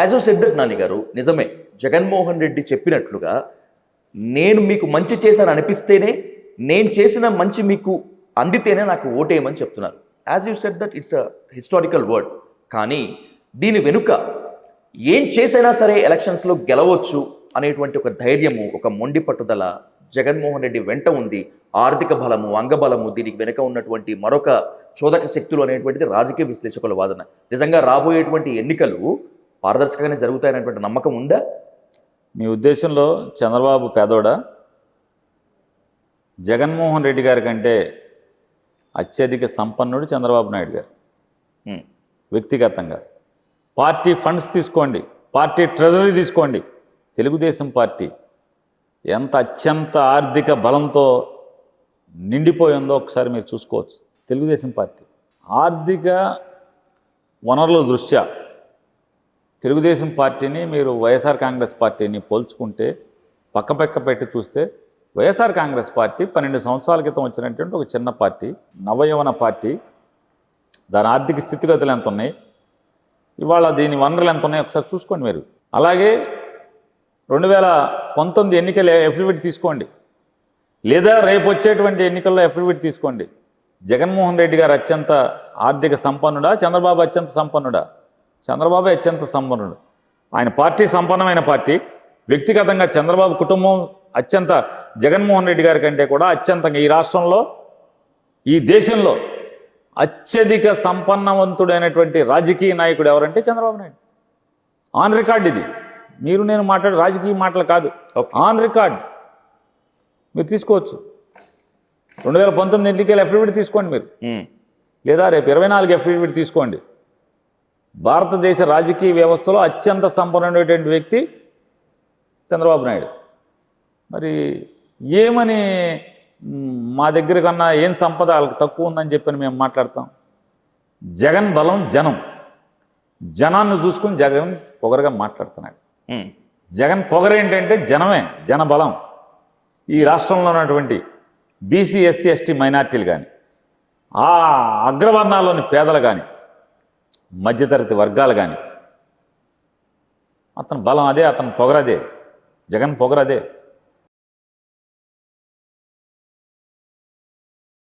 As you said that Nani garu నిజమే జగన్మోహన్ రెడ్డి చెప్పినట్లుగా నేను మీకు మంచి చేశాను అనిపిస్తేనే నేను చేసిన మంచి మీకు అందితేనే నాకు ఓటేయమని చెప్తున్నారు. As you said that it's a historical word కానీ దీని వెనుక ఏం చేసైనా సరే ఎలక్షన్స్లో గెలవచ్చు అనేటువంటి ఒక ధైర్యము ఒక మొండి పట్టుదల జగన్మోహన్ రెడ్డి వెంట ఉంది. ఆర్థిక బలము అంగబలము దీనికి వెనుక ఉన్నటువంటి మరొక చోదక శక్తులు అనేటువంటిది రాజకీయ విశ్లేషకుల వాదన. నిజంగా రాబోయేటువంటి ఎన్నికలు పారదర్శకంగానే జరుగుతాయనేటువంటి నమ్మకం ఉందా? మీ ఉద్దేశంలో చంద్రబాబు పేదోడా? జగన్మోహన్ రెడ్డి గారి కంటే అత్యధిక సంపన్నుడు చంద్రబాబు నాయుడు గారు. వ్యక్తిగతంగా. పార్టీ ఫండ్స్ తీసుకోండి. పార్టీ ట్రెజరీ తీసుకోండి. తెలుగుదేశం పార్టీ ఎంత అత్యంత ఆర్థిక బలంతో నిండిపోయిందో ఒకసారి మీరు చూసుకోవచ్చు. తెలుగుదేశం పార్టీ ఆర్థిక వనరుల దృష్ట్యా తెలుగుదేశం పార్టీని మీరు వైఎస్ఆర్ కాంగ్రెస్ పార్టీని పోల్చుకుంటే పక్కపక్క పెట్టి చూస్తే వైఎస్ఆర్ కాంగ్రెస్ పార్టీ పన్నెండు సంవత్సరాల క్రితం వచ్చినటువంటి ఒక చిన్న పార్టీ నవయవన పార్టీ. దాని ఆర్థిక స్థితిగతులు ఎంత ఉన్నాయి? ఇవాళ దీని వనరులు ఎంత ఉన్నాయి ఒకసారి చూసుకోండి మీరు. అలాగే రెండు వేల పంతొమ్మిది ఎన్నికల ఎఫిడవిట్ తీసుకోండి. లేదా రేపు వచ్చేటువంటి ఎన్నికల్లో ఎఫిడవిట్ తీసుకోండి. జగన్మోహన్ రెడ్డి గారు అత్యంత ఆర్థిక సంపన్నుడా చంద్రబాబు అత్యంత సంపన్నుడా? చంద్రబాబు అత్యంత సంపన్నుడు. ఆయన పార్టీ సంపన్నమైన పార్టీ. వ్యక్తిగతంగా చంద్రబాబు కుటుంబం అత్యంత జగన్మోహన్ రెడ్డి గారి కంటే కూడా అత్యంతంగా ఈ రాష్ట్రంలో ఈ దేశంలో అత్యధిక సంపన్నవంతుడైనటువంటి రాజకీయ నాయకుడు ఎవరంటే చంద్రబాబు నాయుడు. ఆన్ రికార్డ్ ఇది. మీరు నేను మాట్లాడే రాజకీయ మాటలు కాదు. On record. మీరు తీసుకోవచ్చు. రెండు వేల పంతొమ్మిది ఎన్నికల అఫిడవిట్ తీసుకోండి మీరు. లేదా రేపు ఇరవై నాలుగు అఫిడవిట్ తీసుకోండి. భారతదేశ రాజకీయ వ్యవస్థలో అత్యంత సంపన్నుడైనటువంటి వ్యక్తి చంద్రబాబు నాయుడు. మరి ఏమని మ్, దగ్గర కన్నా ఏం సంపద వాళ్ళకి తక్కువ ఉందని చెప్పని మేము మాట్లాడతాం. జగన్ బలం జనం. జనాన్ని చూసుకుని జగన్ పొగరగా మాట్లాడుతున్నాడు. జగన్ పొగరేంటంటే జనమే జన బలం. ఈ రాష్ట్రంలో ఉన్నటువంటి బీసీ ఎస్సీ ఎస్టీ మైనార్టీలు కానీ ఆ అగ్రవర్ణాల్లోని పేదలు కానీ మధ్యతరగతి వర్గాలు కానీ అతని బలం అదే అతని పొగరదే జగన్ పొగరదే